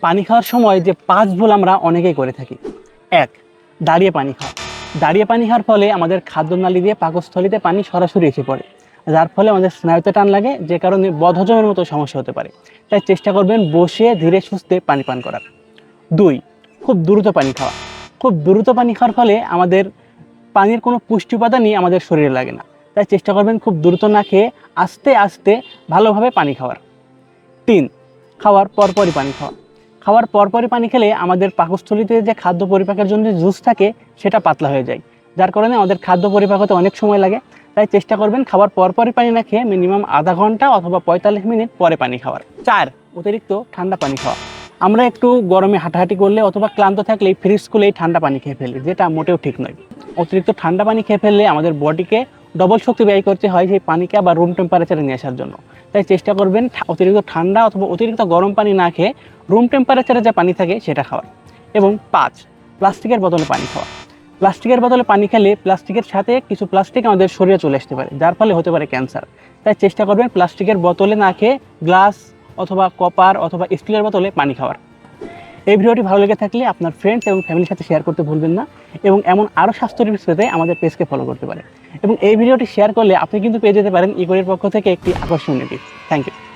পানি খাওয়ার সময় যে পাঁচ ভুল আমরা অনেকেই করে থাকি। এক, দাঁড়িয়ে পানি খাওয়া। দাঁড়িয়ে পানি খাওয়ার ফলে আমাদের খাদ্যনালী দিয়ে পাকস্থলিতে পানি সরাসরি এসে পড়ে, যার ফলে আমাদের স্নায়ুতে টান লাগে, যে কারণে বদহজমের মতো সমস্যা হতে পারে। তাই চেষ্টা করবেন বসে ধীরে সুস্থে পানি পান করার। দুই, খুব দ্রুত পানি খাওয়া। খুব দ্রুত পানি খাওয়ার ফলে আমাদের পানির কোনো পুষ্টি উপাদানই আমাদের শরীরে লাগে না। তাই চেষ্টা করবেন খুব দ্রুত না খেয়ে আস্তে আস্তে ভালোভাবে পানি খাওয়ার। তিন, খাওয়ার পরপরই পানি খাওয়া। খাওয়ার পরপরই পানি খেলে আমাদের পাকস্থলিতে যে খাদ্য পরিপাকের জন্য জুস থাকে, সেটা পাতলা হয়ে যায়। যার কারণে আমাদের খাদ্য পরিপাক হতে অনেক সময় লাগে। তাই চেষ্টা করবেন খাওয়ার পরপরই পানি না খেয়ে মিনিমাম আধা ঘণ্টা অথবা পঁয়তাল্লিশ মিনিট পরে পানি খাওয়ার। চার, অতিরিক্ত ঠান্ডা পানি খাওয়া। আমরা একটু গরমে হাঁটাহাঁটি করলে অথবা ক্লান্ত থাকলেই ফ্রিজ খুলেই ঠান্ডা পানি খেয়ে ফেলি, যেটা মোটেও ঠিক নয়। অতিরিক্ত ঠান্ডা পানি খেয়ে ফেললে আমাদের বডিকে ডবল শক্তি ব্যয় করতে হয় সেই পানিকে আবার রুম টেম্পারেচারে নিয়ে আসার জন্য। তাই চেষ্টা করবেন অতিরিক্ত ঠান্ডা অথবা অতিরিক্ত গরম পানি না খেয়ে রুম টেম্পারেচারে যে পানি থাকে সেটা খাওয়ার। এবং পাঁচ, প্লাস্টিকের বোতলে পানি খাওয়া প্লাস্টিকের বোতলে পানি খেলে প্লাস্টিকের সাথে কিছু প্লাস্টিক আমাদের শরীরে চলে আসতে পারে, যার ফলে হতে পারে ক্যান্সার। তাই চেষ্টা করবেন প্লাস্টিকের বোতলে না খেয়ে গ্লাস অথবা কপার অথবা স্টিলের বোতলে পানি খাওয়ার। এই ভিডিওটি ভালো লেগে থাকলে আপনার ফ্রেন্ডস এবং ফ্যামিলির সাথে শেয়ার করতে ভুলবেন না এবং এমন আরও স্বাস্থ্য টিপস পেতে আমাদের পেজকে ফলো করতে পারেন। এবং এই ভিডিওটি শেয়ার করলে আপনি কিন্তু পেয়ে যেতে পারেন ইকোরির পক্ষ থেকে একটি আকর্ষণীয় টিপস থ্যাংক ইউ